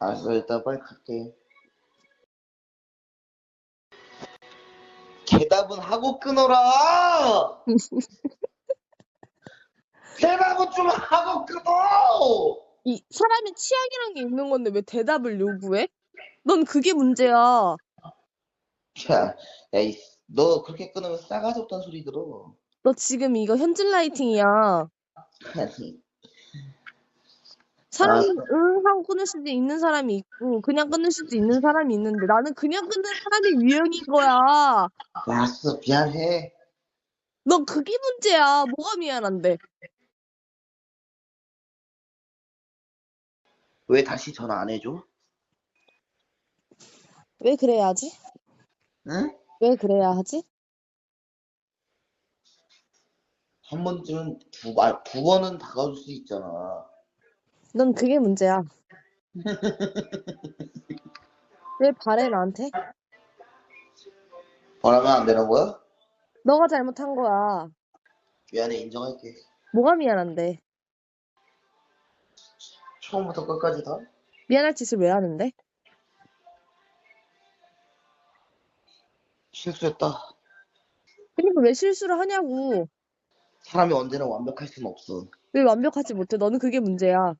알았어, 일단 빨리 갈게. 대답은 하고 끊어라! 대답은 좀 하고 끊어! 이 사람이 취향이란 게 있는 건데 왜 대답을 요구해? 넌 그게 문제야. 야, 야, 이, 너 그렇게 끊으면 싸가지 없다는 소리 들어. 너 지금 이거 현질 라이팅이야. 아니, 사람은 응 하고 끊을 수도 있는 사람이 있고 그냥 끊을 수도 있는 사람이 있는데 나는 그냥 끊는 사람이 유형인 거야. 알았어, 미안해. 넌 그게 문제야. 뭐가 미안한데? 왜 다시 전화 안 해줘? 왜 그래야 하지? 응? 왜 그래야 하지? 한 번쯤은 두, 말, 두 번은 다가올 수 있잖아. 넌 그게 문제야. 왜 바래 나한테? 말하면 안 되는 거야? 너가 잘못한 거야. 미안해, 인정할게. 뭐가 미안한데? 처음부터 끝까지 다? 미안할 짓을 왜 하는데? 실수했다. 그러니까 왜 실수를 하냐고. 사람이 언제나 완벽할 수는 없어. 왜 완벽하지 못해? 너는 그게 문제야.